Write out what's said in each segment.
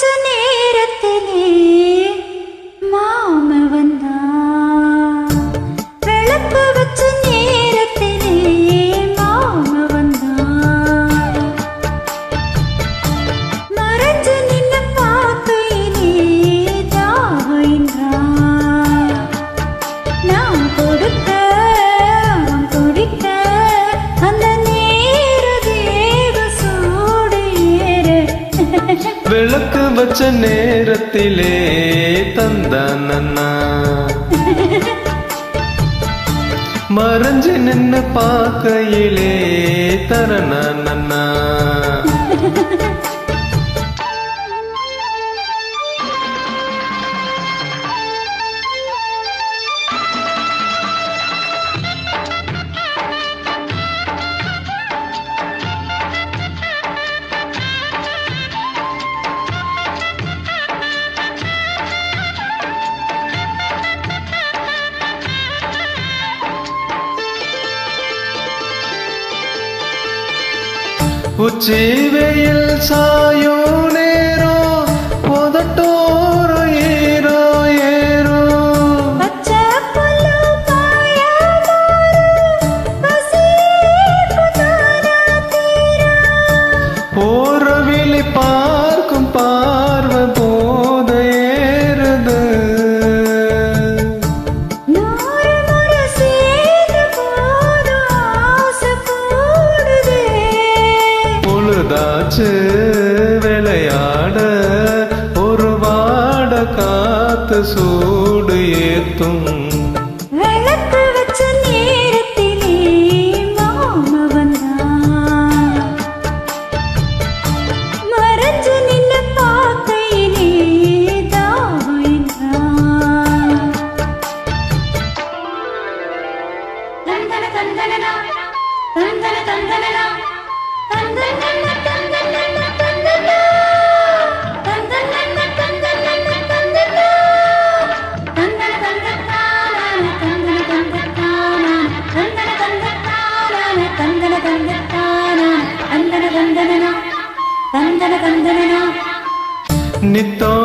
வச்ச நேரத்திலே விளக்கு வச்ச நேரத்திலே தந்தானண்ணா மறைஞ்சு நின்னு பார்க்கையிலே தரணண்ணா உச்சி வெயில் சாயும் நேரம் புதட்டோரோ ஏரோ ஏரோ பச்சை புல்லு பாய பொழுதாச்சு விளையாட ஒரு வாட காத்து சூடு ஏத்தும். நித்தம்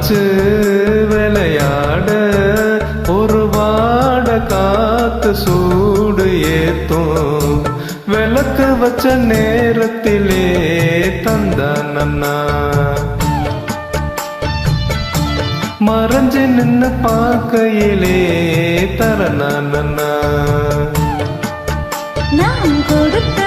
காற்று விளையாட ஒரு வாட காத்து சூடு ஏத்தும். விளக்கு வச்ச நேரத்திலே தந்தான் அண்ணா மறைஞ்சு நின்று பார்க்கையிலே தரனான் அண்ணா நான் கொடுத்த